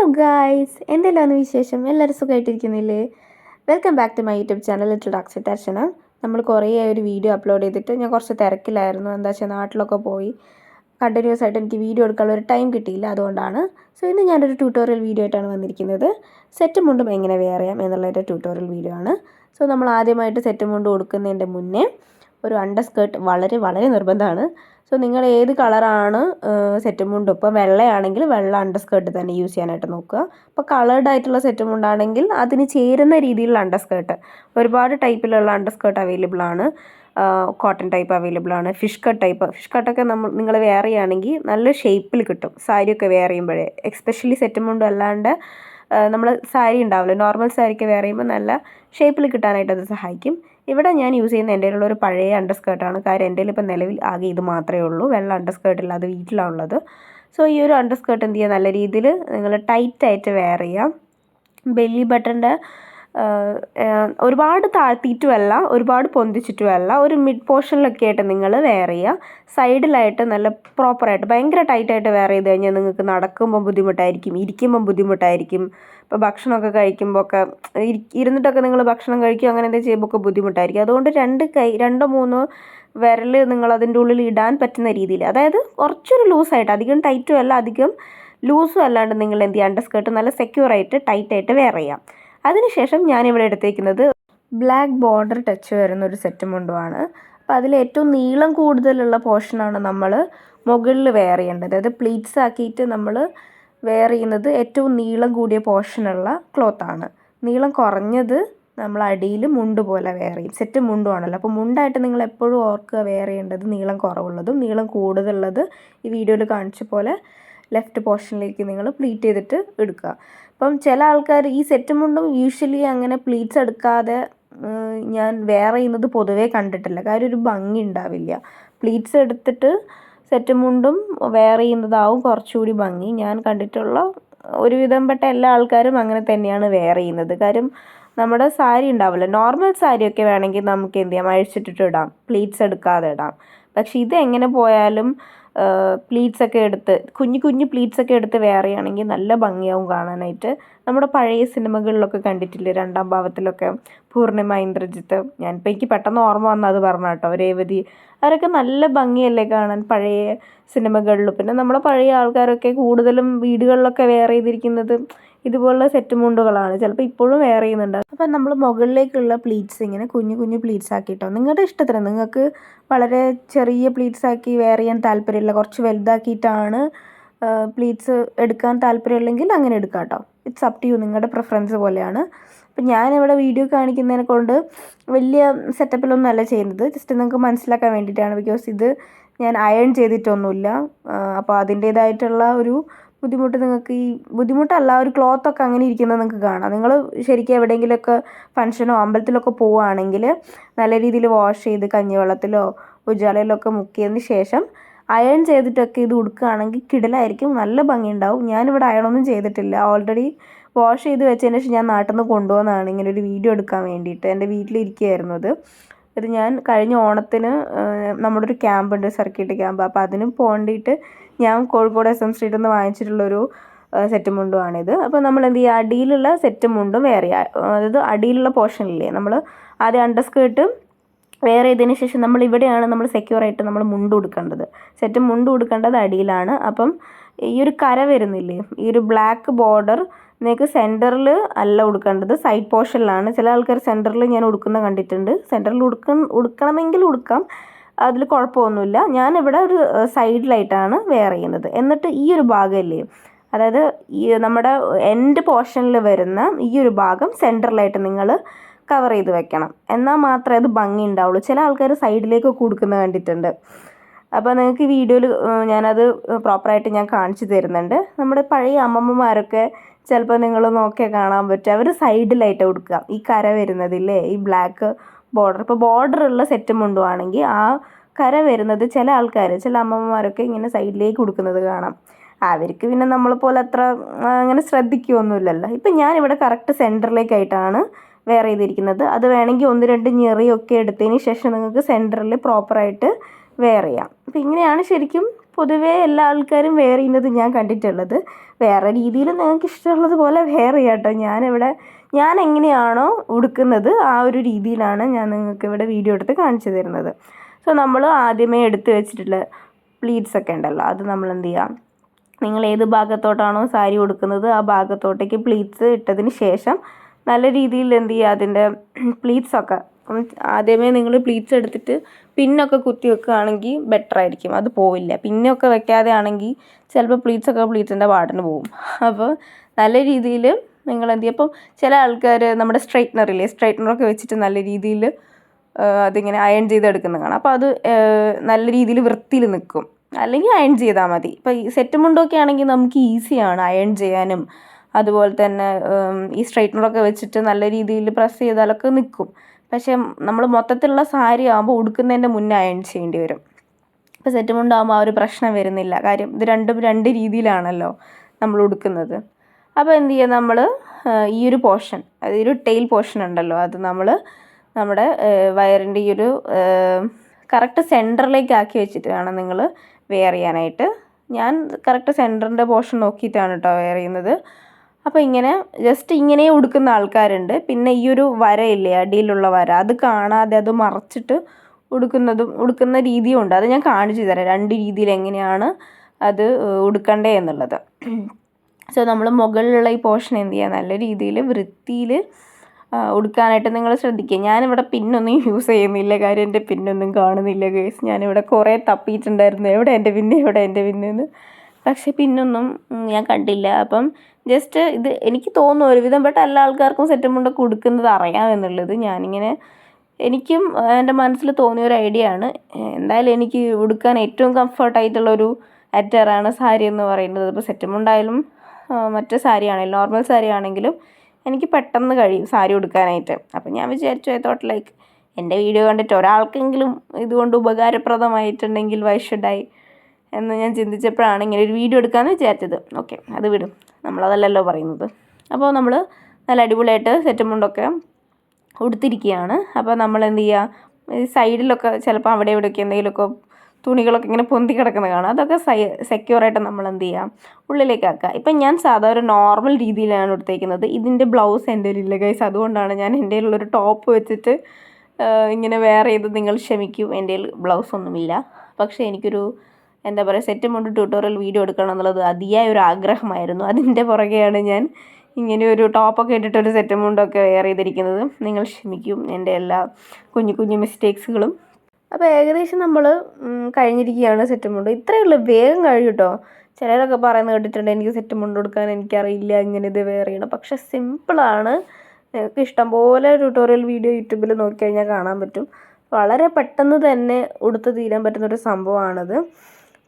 Hello guys എന്തെല്ലാമാണ് വിശേഷം? എല്ലാവരും സുഖമായിട്ടിരിക്കുന്നില്ലേ welcome back to my YouTube channel little Doxy Darshana നമ്മൾ കുറേ ഒരു വീഡിയോ അപ്ലോഡ് ചെയ്തിട്ട് ഞാൻ കുറച്ച് തിരക്കിലായിരുന്നു. എന്താ വെച്ചാൽ നാട്ടിലൊക്കെ പോയി. കണ്ടിന്യൂസ് ആയിട്ട് എനിക്ക് വീഡിയോ എടുക്കാനുള്ള ഒരു ടൈം കിട്ടിയില്ല അതുകൊണ്ടാണ്. സോ ഇന്ന് ഞാനൊരു ട്യൂട്ടോറിയൽ വീഡിയോ ആയിട്ടാണ് വന്നിരിക്കുന്നത്. സെറ്റ് മുണ്ടും എങ്ങനെ വെയർ ചെയ്യാം എന്നുള്ളൊരു ട്യൂട്ടോറിയൽ വീഡിയോ ആണ്. സോ നമ്മൾ ആദ്യമായിട്ട് സെറ്റ് മുണ്ട് കൊടുക്കുന്നതിന്റെ മുന്നേ ഒരു അണ്ടർ സ്കേർട്ട് വളരെ വളരെ നിർബന്ധമാണ്. സോ നിങ്ങൾ ഏത് കളറാണ് സെറ്റ് മുണ്ട് ഇപ്പോൾ വെള്ളയാണെങ്കിൽ വെള്ള അണ്ടർ സ്കേർട്ട് തന്നെ യൂസ് ചെയ്യാനായിട്ട് നോക്കുക. അപ്പോൾ കളേർഡ് ആയിട്ടുള്ള സെറ്റ് മുണ്ടാണെങ്കിൽ അതിന് ചേരുന്ന രീതിയിലുള്ള അണ്ടർ സ്കേർട്ട് ഒരുപാട് ടൈപ്പിലുള്ള അണ്ടർ സ്കേർട്ട് അവൈലബിൾ ആണ് കോട്ടൺ ടൈപ്പ് അവൈലബിൾ ആണ്. ഫിഷ് കട്ട് ടൈപ്പ് ഫിഷ് കട്ടൊക്കെ നമ്മൾ നിങ്ങൾ വെയർ ചെയ്യുകയാണെങ്കിൽ നല്ല ഷേപ്പിൽ കിട്ടും. സാരിയൊക്കെ വെയർ ചെയ്യുമ്പോഴേ. എക്സ്പെഷ്യലി സെറ്റ് മുണ്ടും അല്ലാണ്ട് നമ്മൾ സാരി ഉണ്ടാവില്ല? നോർമൽ സാരിക്ക് വെയർ ചെയ്യുമ്പോൾ നല്ല ഷേപ്പിൽ കിട്ടാനായിട്ട് അത് സഹായിക്കും. ഇവിടെ ഞാൻ യൂസ് ചെയ്യുന്ന എന്റെ ഒരു പഴയ അണ്ടർ സ്കേർട്ടാണ് കാര്യം എന്റെ ഇപ്പം നിലവിൽ ആകെ ഇത് മാത്രമേ ഉള്ളൂ. വെള്ള അണ്ടർ സ്കേർട്ടില്ല അത് വീട്ടിലാണുള്ളത് സോ ഈ ഒരു അണ്ടർ സ്കേർട്ട് എന്ത് ചെയ്യുക നല്ല രീതിയിൽ നിങ്ങൾ ടൈറ്റായിട്ട് വെയർ ചെയ്യാം. ബെല്ലി ബട്ടന്റെ ഒരുപാട് താഴ്ത്തിയിട്ടുമല്ല ഒരുപാട് പൊന്തിച്ചിട്ടുമല്ല. ഒരു മിഡ് പോർഷനിലൊക്കെ ആയിട്ട് നിങ്ങൾ വെയർ ചെയ്യുക. സൈഡിലായിട്ട് നല്ല പ്രോപ്പറായിട്ട് ഭയങ്കര ടൈറ്റായിട്ട് വെയർ ചെയ്ത് കഴിഞ്ഞാൽ നിങ്ങൾക്ക് നടക്കുമ്പോൾ ബുദ്ധിമുട്ടായിരിക്കും ഇരിക്കുമ്പോൾ ബുദ്ധിമുട്ടായിരിക്കും. ഇപ്പോൾ ഭക്ഷണമൊക്കെ കഴിക്കുമ്പോൾ ഒക്കെ ഇരുന്നിട്ടൊക്കെ നിങ്ങൾ ഭക്ഷണം കഴിക്കുക അങ്ങനെ എന്തെങ്കിലും ചെയ്യുമ്പോൾ ഒക്കെ ബുദ്ധിമുട്ടായിരിക്കും. അതുകൊണ്ട് രണ്ട് കൈ രണ്ടോ മൂന്നോ വിരൽ നിങ്ങൾ അതിന്റെ ഉള്ളിൽ ഇടാൻ പറ്റുന്ന രീതിയിൽ അതായത് കുറച്ചൊരു ലൂസായിട്ട് അധികം ടൈറ്റും അല്ല അധികം ലൂസും അല്ലാണ്ട് നിങ്ങൾ എന്ത് ചെയ്യുക അണ്ടർ സ്കേർട്ട് നല്ല സെക്യൂർ ആയിട്ട് ടൈറ്റായിട്ട് വെയർ ചെയ്യാം അതിനുശേഷം ഞാനിവിടെ എടുത്തേക്കുന്നത് ബ്ലാക്ക് ബോർഡർ ടച്ച് വരുന്ന ഒരു സെറ്റ് മുണ്ടുമാണ് അപ്പോൾ അതിൽ ഏറ്റവും നീളം കൂടുതലുള്ള പോർഷനാണ് നമ്മൾ മുകളിൽ വെയർ ചെയ്യേണ്ടത്. അതായത് പ്ലീറ്റ്സ് ആക്കിയിട്ട് നമ്മൾ വെയർ ചെയ്യുന്നത് ഏറ്റവും നീളം കൂടിയ പോർഷനുള്ള ക്ലോത്താണ് നീളം കുറഞ്ഞത് നമ്മൾ അടിയിൽ മുണ്ട് പോലെ വെയർ ചെയ്യും. സെറ്റ് മുണ്ടുമാണല്ലോ അപ്പോൾ മുണ്ടായിട്ട് നിങ്ങൾ എപ്പോഴും ഓർക്കുക വെയർ ചെയ്യേണ്ടത് നീളം കുറവുള്ളതും നീളം കൂടുതലുള്ളത് ഈ വീഡിയോയിൽ കാണിച്ച പോലെ ലെഫ്റ്റ് പോർഷനിലേക്ക് നിങ്ങൾ പ്ലീറ്റ് ചെയ്തിട്ട് എടുക്കുക. അപ്പം ചില ആൾക്കാർ ഈ സെറ്റ് മുണ്ടും യൂഷ്വലി അങ്ങനെ പ്ലീറ്റ്സ് എടുക്കാതെ ഞാൻ വേറെ ചെയ്യുന്നത് പൊതുവേ കണ്ടിട്ടില്ല. കാര്യം ഒരു ഭംഗി ഉണ്ടാവില്ല. പ്ലീറ്റ്സ് എടുത്തിട്ട് സെറ്റ് മുണ്ടും വെയർ ചെയ്യുന്നതാവും കുറച്ചുകൂടി ഭംഗി. ഞാൻ കണ്ടിട്ടുള്ള ഒരുവിധം പെട്ട എല്ലാ ആൾക്കാരും അങ്ങനെ തന്നെയാണ് വെയർ ചെയ്യുന്നത്. കാര്യം നമ്മുടെ സാരി ഉണ്ടാവില്ല. നോർമൽ സാരിയൊക്കെ വേണമെങ്കിൽ നമുക്ക് എന്ത് ചെയ്യാം? അഴിച്ചിട്ടിട്ട് ഇടാം. പ്ലീറ്റ്സ് എടുക്കാതെ ഇടാം. പക്ഷെ ഇത് എങ്ങനെ പോയാലും പ്ലീറ്റ്സ് ഒക്കെ എടുത്ത് കുഞ്ഞു കുഞ്ഞു പ്ലീറ്റ്സ് ഒക്കെ എടുത്ത് വെയർ നല്ല ഭംഗിയാവും കാണാനായിട്ട്. നമ്മുടെ പഴയ സിനിമകളിലൊക്കെ കണ്ടിട്ടില്ലേ? രണ്ടാം ഭാവത്തിലൊക്കെ പൂർണിമ ഇന്ദ്രജിത്ത്. ഞാനിപ്പോൾ എനിക്ക് പെട്ടെന്ന് ഓർമ്മ വന്നത് പറഞ്ഞ കേട്ടോ. രേവതി. അവരൊക്കെ നല്ല ഭംഗിയല്ലേ കാണാൻ പഴയ സിനിമകളിലും. പിന്നെ നമ്മുടെ പഴയ ആൾക്കാരൊക്കെ കൂടുതലും വീടുകളിലൊക്കെ വേറെ ചെയ്തിരിക്കുന്നത് ഇതുപോലുള്ള സെറ്റ് മുണ്ടുകളാണ്. ചിലപ്പോൾ ഇപ്പോഴും വെയർ ചെയ്യുന്നുണ്ട്. അപ്പം നമ്മൾ മുകളിലേക്കുള്ള പ്ലീറ്റ്സ് ഇങ്ങനെ കുഞ്ഞു കുഞ്ഞു പ്ലീറ്റ്സ് ആക്കിയിട്ടോ നിങ്ങളുടെ ഇഷ്ടത്തിന് നിങ്ങൾക്ക് വളരെ ചെറിയ പ്ലീറ്റ്സ് ആക്കി വെയർ ചെയ്യാൻ താല്പര്യമില്ല. കുറച്ച് വലുതാക്കിയിട്ടാണ് പ്ലീറ്റ്സ് എടുക്കാൻ താല്പര്യമുള്ളെങ്കിൽ അങ്ങനെ എടുക്കാം കേട്ടോ ഇറ്റ്സ് അപ് ടു യു നിങ്ങളുടെ പ്രിഫറൻസ് പോലെയാണ്. അപ്പം ഞാനിവിടെ വീഡിയോ കാണിക്കുന്നതിനെ കൊണ്ട് വലിയ സെറ്റപ്പിലൊന്നും അല്ല ചെയ്യുന്നത്. ജസ്റ്റ് നിങ്ങൾക്ക് മനസ്സിലാക്കാൻ വേണ്ടിയിട്ടാണ്. ബിക്കോസ് ഇത് ഞാൻ അയൺ ചെയ്തിട്ടൊന്നുമില്ല. അപ്പോൾ അതിന്റേതായിട്ടുള്ള ഒരു ബുദ്ധിമുട്ട് നിങ്ങൾക്ക് ഈ ബുദ്ധിമുട്ടല്ല ഒരു ക്ലോത്തൊക്കെ അങ്ങനെ ഇരിക്കുന്നത് നിങ്ങൾക്ക് കാണാം. നിങ്ങൾ ശരിക്കും എവിടെയെങ്കിലുമൊക്കെ ഫംഗ്ഷനോ അമ്പലത്തിലൊക്കെ പോവുകയാണെങ്കിൽ നല്ല രീതിയിൽ വാഷ് ചെയ്ത് കഞ്ഞിവെള്ളത്തിലോ ഉജാലയിലൊക്കെ മുക്കിയതിന് ശേഷം അയൺ ചെയ്തിട്ടൊക്കെ ഇത് ഉടുക്കുകയാണെങ്കിൽ കിടലായിരിക്കും. നല്ല ഭംഗി ഉണ്ടാവും ഞാനിവിടെ അയണൊന്നും ചെയ്തിട്ടില്ല. ഓൾറെഡി വാഷ് ചെയ്ത് വെച്ചതിന് ശേഷം ഞാൻ നാട്ടിൽ നിന്ന് കൊണ്ടുവന്നതാണ് ഇങ്ങനെ ഒരു വീഡിയോ എടുക്കാൻ വേണ്ടിയിട്ട്. എന്റെ വീട്ടിലിരിക്കുകയായിരുന്നു അത്. ഇത് ഞാൻ കഴിഞ്ഞ ഓണത്തിന് നമ്മുടെ ഒരു ക്യാമ്പുണ്ട് സർക്കിട്ട് ക്യാമ്പ് അപ്പോൾ അതിനും പോകേണ്ടിയിട്ട് ഞാൻ കോഴിക്കോട് എസ് എം സ്ട്രീറ്റിൽ നിന്ന് വാങ്ങിച്ചിട്ടുള്ളൊരു സെറ്റ് മുണ്ടുമാണിത് അപ്പോൾ നമ്മൾ എന്ത് ചെയ്യുക? അടിയിലുള്ള സെറ്റ് മുണ്ടും വേറെ അതായത് അടിയിലുള്ള പോർഷനില്ലേ നമ്മൾ ആദ്യം അണ്ടർ സ്കേർട്ട് വെയർ ചെയ്തതിന് ശേഷം നമ്മൾ ഇവിടെയാണ് നമ്മൾ സെക്യൂർ ആയിട്ട് നമ്മൾ മുണ്ട് കൊടുക്കേണ്ടത് സെറ്റ് മുണ്ട് കൊടുക്കേണ്ടത് അടിയിലാണ്. അപ്പം ഈ ഒരു കര വരുന്നില്ലേ? ഈ ഒരു ബ്ലാക്ക് ബോർഡർ നിങ്ങൾക്ക് സെന്ററിൽ അല്ല ഉടുക്കേണ്ടത്. സൈഡ് പോർഷനിലാണ് ചില ആൾക്കാർ സെന്ററിൽ ഞാൻ ഉടുക്കുന്ന കണ്ടിട്ടുണ്ട്. സെന്ററിൽ ഉടുക്ക ഉടുക്കണമെങ്കിൽ ഉടുക്കാം. അതിൽ കുഴപ്പമൊന്നുമില്ല. ഞാനിവിടെ ഒരു സൈഡിലായിട്ടാണ് വെയർ ചെയ്യുന്നത്. എന്നിട്ട് ഈ ഒരു ഭാഗമല്ലേ? അതായത് ഈ നമ്മുടെ എൻഡ് പോർഷനിൽ വരുന്ന ഈ ഒരു ഭാഗം സെന്ററിലായിട്ട് നിങ്ങൾ കവർ ചെയ്ത് വെക്കണം. എന്നാൽ മാത്രമേ അത് ഭംഗി ഉണ്ടാവുള്ളൂ. ചില ആൾക്കാർ സൈഡിലേക്ക് കൊടുക്കുന്ന കണ്ടിട്ടുണ്ട്. അപ്പോൾ നിങ്ങൾക്ക് വീഡിയോയിൽ ഞാനത് പ്രോപ്പറായിട്ട് ഞാൻ കാണിച്ചു തരുന്നുണ്ട്. നമ്മുടെ പഴയ അമ്മമ്മമാരൊക്കെ ചിലപ്പോൾ നിങ്ങൾ നോക്കിയാൽ കാണാൻ പറ്റും. അവർ സൈഡിലായിട്ട് കൊടുക്കുക. ഈ കര വരുന്നതില്ലേ? ഈ ബ്ലാക്ക് ബോർഡർ ഇപ്പോൾ ബോർഡർ ഉള്ള സെറ്റ് മുണ്ടുവാണെങ്കിൽ ആ കര വരുന്നത് ചില ആൾക്കാർ ചില അമ്മമ്മമാരൊക്കെ ഇങ്ങനെ സൈഡിലേക്ക് കൊടുക്കുന്നത് കാണാം. അവർക്ക് പിന്നെ നമ്മളെ പോലെ അത്ര അങ്ങനെ ശ്രദ്ധിക്കുകയൊന്നുമില്ലല്ലോ. ഇപ്പം ഞാനിവിടെ കറക്റ്റ് സെന്ററിലേക്കായിട്ടാണ് വെയർ ചെയ്തിരിക്കുന്നത്. അത് വേണമെങ്കിൽ ഒന്ന് രണ്ട് ഞെറിയൊക്കെ എടുത്തതിന് ശേഷം നിങ്ങൾക്ക് സെന്ററിൽ പ്രോപ്പറായിട്ട് വെയർ ചെയ്യാം. അപ്പോൾ ഇങ്ങനെയാണ് ശരിക്കും പൊതുവേ എല്ലാ ആൾക്കാരും വെയർ ചെയ്യുന്നത് ഞാൻ കണ്ടിട്ടുള്ളത്. വേറെ രീതിയിൽ നിങ്ങൾക്ക് ഇഷ്ടമുള്ളത് പോലെ വെയർ ചെയ്യാം കേട്ടോ ഞാനിവിടെ ഞാൻ എങ്ങനെയാണോ ഉടുക്കുന്നത് ആ ഒരു രീതിയിലാണ് ഞാൻ നിങ്ങൾക്ക് ഇവിടെ വീഡിയോ എടുത്ത് കാണിച്ചു തരുന്നത്. സോ നമ്മൾ ആദ്യമേ എടുത്ത് വെച്ചിട്ടുള്ള പ്ലീറ്റ്സ് ഒക്കെ ഉണ്ടല്ലോ അത് നമ്മൾ എന്ത് ചെയ്യാം? നിങ്ങൾ ഏത് ഭാഗത്തോട്ടാണോ സാരി ഉടുക്കുന്നത് ആ ഭാഗത്തോട്ടേക്ക് പ്ലീറ്റ്സ് ഇട്ടതിന് ശേഷം നല്ല രീതിയിൽ എന്ത് ചെയ്യുക അതിന്റെ പ്ലീറ്റ്സൊക്കെ ആദ്യമേ നിങ്ങൾ പ്ലീറ്റ്സ് എടുത്തിട്ട് പിന്നൊക്കെ കുത്തി വെക്കുകയാണെങ്കിൽ ബെറ്റർ ആയിരിക്കും. അത് പോവില്ല. പിന്നൊക്കെ വെക്കാതെ ആണെങ്കിൽ ചിലപ്പോൾ പ്ലീറ്റ്സൊക്കെ പ്ലീറ്റ്സിന്റെ പാട്ടിന് പോകും അപ്പോൾ നല്ല രീതിയിൽ നിങ്ങൾ എന്ത് ചെയ്യും അപ്പം ചില ആൾക്കാർ നമ്മുടെ സ്ട്രൈറ്റ്നറില്ലേ സ്ട്രൈറ്റ്നറൊക്കെ വെച്ചിട്ട് നല്ല രീതിയിൽ അതിങ്ങനെ അയൺ ചെയ്തെടുക്കുന്ന കാണാം. അപ്പോൾ അത് നല്ല രീതിയിൽ വൃത്തിയിൽ നിൽക്കും. അല്ലെങ്കിൽ അയൺ ചെയ്താൽ മതി. ഇപ്പോൾ ഈ സെറ്റ് മുണ്ടൊക്കെ ആണെങ്കിൽ നമുക്ക് ഈസിയാണ് അയൺ ചെയ്യാനും. അതുപോലെ തന്നെ ഈ സ്ട്രൈറ്റ്നറൊക്കെ വെച്ചിട്ട് നല്ല രീതിയിൽ പ്രസ് ചെയ്താലൊക്കെ നിൽക്കും പക്ഷേ നമ്മൾ മൊത്തത്തിലുള്ള സാരി ആകുമ്പോൾ ഉടുക്കുന്നതിന്റെ മുന്നേ അയൺ ചെയ്യേണ്ടി വരും. ഇപ്പോൾ സെറ്റ് മുണ്ടാകുമ്പോൾ ആ ഒരു പ്രശ്നം വരുന്നില്ല. കാര്യം ഇത് രണ്ടും രണ്ട് രീതിയിലാണല്ലോ നമ്മൾ ഉടുക്കുന്നത്. അപ്പോൾ എന്ത് ചെയ്യുക നമ്മൾ ഈ ഒരു പോർഷൻ അതായത് ഒരു ടെയിൽ പോർഷൻ ഉണ്ടല്ലോ അത് നമ്മൾ നമ്മുടെ വയറിന്റെ ഈ ഒരു കറക്റ്റ് സെന്ററിലേക്ക് ആക്കി വെച്ചിട്ട് വേണം നിങ്ങൾ വെയർ ചെയ്യാനായിട്ട്. ഞാൻ കറക്റ്റ് സെന്ററിന്റെ പോർഷൻ നോക്കിയിട്ടാണ് കേട്ടോ വെയർ ചെയ്യുന്നത്. അപ്പോൾ ഇങ്ങനെ ജസ്റ്റ് ഇങ്ങനെ ഉടുക്കുന്ന ആൾക്കാരുണ്ട്. പിന്നെ ഈ ഒരു വരയില്ലേ അടിയിലുള്ള വര. അത് കാണാതെ അത് മറച്ചിട്ട് ഉടുക്കുന്നതും ഉടുക്കുന്ന രീതിയും ഉണ്ട്. അത് ഞാൻ കാണിച്ചു തരാം. രണ്ട് രീതിയിൽ എങ്ങനെയാണ് അത് ഉടുക്കണ്ടേ എന്നുള്ളത്. സോ നമ്മൾ മുകളിലുള്ള ഈ പോർഷൻ എന്ത് ചെയ്യുക നല്ല രീതിയിൽ വൃത്തിയിൽ ഉടുക്കാനായിട്ട് നിങ്ങൾ ശ്രദ്ധിക്കുക. ഞാനിവിടെ പിന്നൊന്നും യൂസ് ചെയ്യുന്നില്ല. കാര്യം എന്റെ പിന്നൊന്നും കാണുന്നില്ല കേസ് ഞാനിവിടെ കുറേ തപ്പിയിട്ടുണ്ടായിരുന്നു. എവിടെ എന്റെ പിന്നെ? എവിടെ എന്റെ പിന്നെന്ന്? പക്ഷേ പിന്നൊന്നും ഞാൻ കണ്ടില്ല. അപ്പം ജസ്റ്റ് ഇത് എനിക്ക് തോന്നുന്നു ഒരുവിധം പെട്ട എല്ലാ ആൾക്കാർക്കും സെറ്റ് മുണ്ടൊക്കെ ഉടുക്കുന്നത് അറിയാമെന്നുള്ളത് ഞാനിങ്ങനെ എനിക്കും എന്റെ മനസ്സിൽ തോന്നിയ ഒരു ഐഡിയ ആണ്. എന്തായാലും എനിക്ക് ഉടുക്കാൻ ഏറ്റവും കംഫർട്ടായിട്ടുള്ളൊരു അറ്ററാണ് സാരി എന്ന് പറയുന്നത്. അപ്പോൾ സെറ്റും മുണ്ടായാലും മറ്റേ സാരി ആണെങ്കിലും നോർമൽ സാരി ആണെങ്കിലും എനിക്ക് പെട്ടെന്ന് കഴിയും സാരി ഉടുക്കാനായിട്ട്. അപ്പം ഞാൻ വിചാരിച്ചു ഐ തോട്ട് ലൈക്ക് എന്റെ വീഡിയോ കണ്ടിട്ട് ഒരാൾക്കെങ്കിലും ഇതുകൊണ്ട് ഉപകാരപ്രദമായിട്ടുണ്ടെങ്കിൽ വൈ ഷുഡായി എന്ന് ഞാൻ ചിന്തിച്ചപ്പോഴാണ് ഇങ്ങനെ ഒരു വീഡിയോ എടുക്കാമെന്ന് വിചാരിച്ചത്. ഓക്കെ അത് വിടും. നമ്മളതല്ലല്ലോ പറയുന്നത്. അപ്പോൾ നമ്മൾ നല്ല അടിപൊളിയായിട്ട് സെറ്റ് മുണ്ടൊക്കെ ഉടുത്തിരിക്കുകയാണ് അപ്പോൾ നമ്മൾ എന്ത് ചെയ്യുക സൈഡിലൊക്കെ ചിലപ്പോൾ അവിടെ ഇവിടെയൊക്കെ എന്തെങ്കിലുമൊക്കെ തുണികളൊക്കെ ഇങ്ങനെ പൊന്തി കിടക്കുന്ന കാണാം. അതൊക്കെ സൈ സെക്യൂറായിട്ട് നമ്മൾ എന്ത് ചെയ്യുക ഉള്ളിലേക്ക് ആക്കുക ഇപ്പം ഞാൻ സാധാരണ നോർമൽ രീതിയിലാണ് എടുത്തേക്കുന്നത് ഇതിന്റെ ബ്ലൗസ് എന്റെ ഇല്ല ഗൈസ് അതുകൊണ്ടാണ് ഞാൻ എന്റെ ഉള്ളൊരു ടോപ്പ് വെച്ചിട്ട് ഇങ്ങനെ വേറെ ചെയ്ത് നിങ്ങൾ ക്ഷമിക്കും എന്റെ ബ്ലൗസ് ഒന്നുമില്ല. പക്ഷേ എനിക്കൊരു എന്താ പറയുക സെറ്റ് മുണ്ട് ട്യൂട്ടോറിയൽ വീഡിയോ എടുക്കണം എന്നുള്ളത് അതിയായ ഒരു ആഗ്രഹമായിരുന്നു. അതിന്റെ പുറകെയാണ് ഞാൻ ഇങ്ങനെ ഒരു ടോപ്പൊക്കെ ഇട്ടിട്ടൊരു സെറ്റ് മുണ്ടൊക്കെ വെയർ ചെയ്തിരിക്കുന്നത്. നിങ്ങൾ ക്ഷമിക്കും എന്റെ എല്ലാ കുഞ്ഞു കുഞ്ഞു മിസ്റ്റേക്സുകളും അപ്പോൾ ഏകദേശം നമ്മൾ കഴിഞ്ഞിരിക്കുകയാണ് സെറ്റ് മുണ്ട് ഇത്രയേ ഉള്ളൂ. വേഗം കഴിയും കേട്ടോ ചിലരൊക്കെ പറയുന്നത് കേട്ടിട്ടുണ്ട് എനിക്ക് സെറ്റ് മുണ്ട് കൊടുക്കാൻ എനിക്കറിയില്ല ഇങ്ങനെ ഇത് വെയർ ചെയ്യണം. പക്ഷെ സിമ്പിളാണ് നിങ്ങൾക്ക് ഇഷ്ടംപോലെ ട്യൂട്ടോറിയൽ വീഡിയോ യൂട്യൂബിൽ നോക്കിക്കഴിഞ്ഞാൽ കാണാൻ പറ്റും. വളരെ പെട്ടെന്ന് തന്നെ ഉടുത്ത് തീരാൻ പറ്റുന്നൊരു സംഭവമാണത്.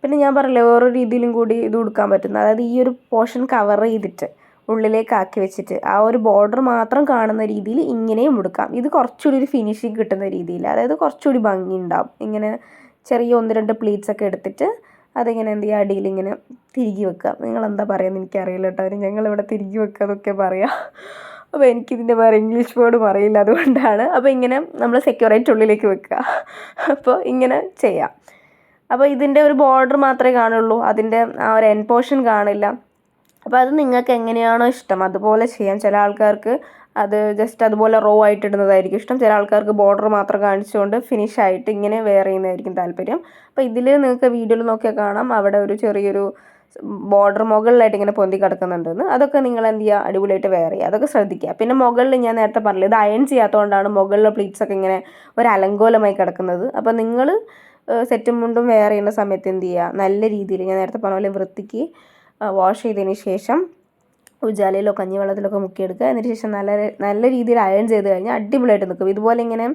പിന്നെ ഞാൻ പറഞ്ഞില്ലേ ഓരോ രീതിയിലും കൂടി ഇത് കൊടുക്കാൻ പറ്റുന്ന അതായത് ഈ ഒരു പോർഷൻ കവർ ചെയ്തിട്ട് ഉള്ളിലേക്ക് ആക്കി വെച്ചിട്ട് ആ ഒരു ബോർഡർ മാത്രം കാണുന്ന രീതിയിൽ ഇങ്ങനെയും ഉടുക്കാം. ഇത് കുറച്ചുകൂടി ഒരു ഫിനിഷിങ് കിട്ടുന്ന രീതിയിൽ അതായത് കുറച്ചുകൂടി ഭംഗി ഉണ്ടാവും. ഇങ്ങനെ ചെറിയ ഒന്ന് രണ്ട് പ്ലീറ്റ്സ് ഒക്കെ എടുത്തിട്ട് അതിങ്ങനെ എന്ത് ചെയ്യുക അടിയിൽ ഇങ്ങനെ തിരികെ വെക്കുക. നിങ്ങൾ എന്താ പറയുന്നത്? എനിക്കറിയില്ല കേട്ടോ. ഞങ്ങളിവിടെ തിരികെ വെക്കുക എന്നൊക്കെ പറയാം. അപ്പോൾ എനിക്കിതിന്റെ വേറെ ഇംഗ്ലീഷ് വേർഡും അറിയില്ല അതുകൊണ്ടാണ്. അപ്പോൾ ഇങ്ങനെ നമ്മൾ സെക്യൂറായിട്ട് ഉള്ളിലേക്ക് വെക്കുക. അപ്പോൾ ഇങ്ങനെ ചെയ്യാം. അപ്പോൾ ഇതിന്റെ ഒരു ബോർഡർ മാത്രമേ കാണുള്ളൂ. അതിന്റെ ആ ഒരു എൻ പോർഷൻ കാണില്ല. അപ്പോൾ അത് നിങ്ങൾക്ക് എങ്ങനെയാണോ ഇഷ്ടം. അതുപോലെ ചെയ്യാം. ചില ആൾക്കാർക്ക് അത് ജസ്റ്റ് അതുപോലെ റോ ആയിട്ട് ഇടുന്നതായിരിക്കും ഇഷ്ടം. ചില ആൾക്കാർക്ക് ബോർഡർ മാത്രം കാണിച്ചുകൊണ്ട് ഫിനിഷ് ആയിട്ട് ഇങ്ങനെ വെയർ ചെയ്യുന്നതായിരിക്കും താല്പര്യം. അപ്പോൾ ഇതിൽ നിങ്ങൾക്ക് വീഡിയോയിൽ നോക്കിയാൽ കാണാം. അവിടെ ഒരു ചെറിയൊരു ബോർഡർ മുകളിലായിട്ട് ഇങ്ങനെ പൊന്തി കിടക്കുന്നുണ്ടെന്ന്. അതൊക്കെ നിങ്ങൾ എന്ത് ചെയ്യുക? അടിപൊളിയായിട്ട് വെയർ ചെയ്യുക. അതൊക്കെ ശ്രദ്ധിക്കുക. പിന്നെ മുകളിൽ ഞാൻ നേരത്തെ പറഞ്ഞില്ല ഇത് അയൺ ചെയ്യാത്തതുകൊണ്ടാണ് മുകളിലെ പ്ലീറ്റ്സ് ഒക്കെ ഇങ്ങനെ ഒരു അലങ്കോലമായി കിടക്കുന്നത്. അപ്പോൾ നിങ്ങൾ സെറ്റും മുണ്ടും വെയർ ചെയ്യുന്ന സമയത്ത് എന്ത് ചെയ്യുക നല്ല രീതിയിൽ ഞാൻ നേരത്തെ പറഞ്ഞ പോലെ വൃത്തിക്ക് വാഷ് ചെയ്തതിന് ശേഷം ഉജാലയിലോ കഞ്ഞിവെള്ളത്തിലൊക്കെ മുക്കിയെടുക്കുക. അതിന് ശേഷം നല്ല നല്ല രീതിയിൽ അയൺ ചെയ്ത് കഴിഞ്ഞാൽ അടിപൊളിയായിട്ട് നിൽക്കും ഇതുപോലെ ഇങ്ങനെ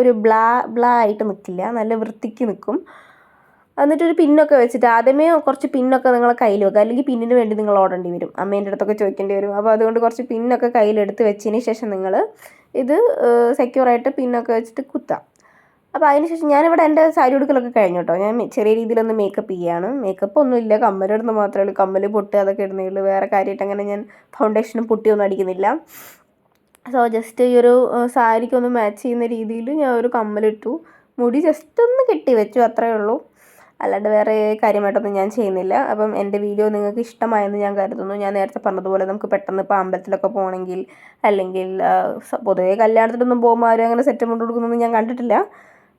ഒരു ബ്ലാ ബ്ലാ ആയിട്ട് നിൽക്കില്ല നല്ല വൃത്തിക്ക് നിൽക്കും എന്നിട്ടൊരു പിന്നൊക്കെ വെച്ചിട്ട് ആദ്യമേ കുറച്ച് പിന്നൊക്കെ നിങ്ങളെ കയ്യിൽ വെക്കുക. അല്ലെങ്കിൽ പിന്നിന് വേണ്ടി നിങ്ങൾ ഓടേണ്ടി വരും. അമ്മേന്റെ അടുത്തൊക്കെ ചോദിക്കേണ്ടി വരും. അപ്പോൾ അതുകൊണ്ട് കുറച്ച് പിന്നൊക്കെ കയ്യിലെടുത്ത് വെച്ചതിന് ശേഷം നിങ്ങൾ ഇത് സെക്യൂറായിട്ട് പിന്നൊക്കെ വെച്ചിട്ട് കുത്താം അപ്പോൾ അതിനുശേഷം ഞാനിവിടെ എന്റെ സാരി ഉടുക്കലൊക്കെ കഴിഞ്ഞു കേട്ടോ ഞാൻ ചെറിയ രീതിയിലൊന്ന് മേക്കപ്പ് ചെയ്യാണ്. മേക്കപ്പ് ഒന്നും ഇല്ല. കമ്മലിടുന്ന മാത്രമേ ഉള്ളൂ. കമ്മൽ പൊട്ട് അതൊക്കെ ഇടുന്നേ ഉള്ളൂ. വേറെ കാര്യമായിട്ട് അങ്ങനെ ഞാൻ ഫൗണ്ടേഷനും പൊട്ടിയൊന്നും അടിക്കുന്നില്ല. സോ ജസ്റ്റ് ഈ ഒരു സാരിക്കൊന്ന് മാച്ച് ചെയ്യുന്ന രീതിയിൽ ഞാൻ ഒരു കമ്മലിട്ടു. മുടി ജസ്റ്റ് ഒന്ന് കെട്ടി വെച്ചു അത്രയേ ഉള്ളൂ. അല്ലാണ്ട് വേറെ കാര്യമായിട്ടൊന്നും ഞാൻ ചെയ്യുന്നില്ല. അപ്പം എന്റെ വീഡിയോ നിങ്ങൾക്ക് ഇഷ്ടമായെന്ന് ഞാൻ കരുതുന്നു. ഞാൻ നേരത്തെ പറഞ്ഞതുപോലെ നമുക്ക് പെട്ടെന്ന് ഇപ്പോൾ അമ്പലത്തിലൊക്കെ പോകണമെങ്കിൽ അല്ലെങ്കിൽ പൊതുവേ കല്യാണത്തിനൊന്നും പോകുമ്പോൾ ആരും അങ്ങനെ സെറ്റ് മുണ്ട് കൊടുക്കുന്നൊന്നും ഞാൻ കണ്ടിട്ടില്ല.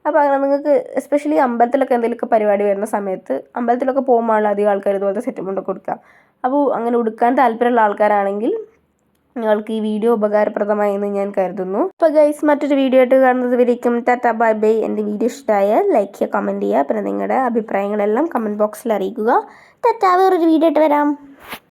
അപ്പോൾ അങ്ങനെ നിങ്ങൾക്ക് എസ്പെഷ്യലി അമ്പലത്തിലൊക്കെ എന്തെങ്കിലുമൊക്കെ പരിപാടി വരുന്ന സമയത്ത് അമ്പലത്തിലൊക്കെ പോകുമ്പോഴാണ് അധികം ആൾക്കാർ ഇതുപോലത്തെ സെറ്റ് മുണ്ടൊക്കെ കൊടുക്കുക. അപ്പോൾ അങ്ങനെ ഉടുക്കാൻ താല്പര്യമുള്ള ആൾക്കാരാണെങ്കിൽ നിങ്ങൾക്ക് ഈ വീഡിയോ ഉപകാരപ്രദമായി എന്ന് ഞാൻ കരുതുന്നു. അപ്പോൾ ഗൈസ് മറ്റൊരു വീഡിയോ ആയിട്ട് കാണുന്നത് വരേക്കും ടാറ്റ ബൈ ബൈ. എന്റെ വീഡിയോ ഇഷ്ടമായ ലൈക്ക് ചെയ്യുക കമന്റ് ചെയ്യുക. പിന്നെ നിങ്ങളുടെ അഭിപ്രായങ്ങളെല്ലാം കമന്റ് ബോക്സിൽ അറിയിക്കുക. ടാറ്റ വേറൊരു വീഡിയോ ആയിട്ട് വരാം.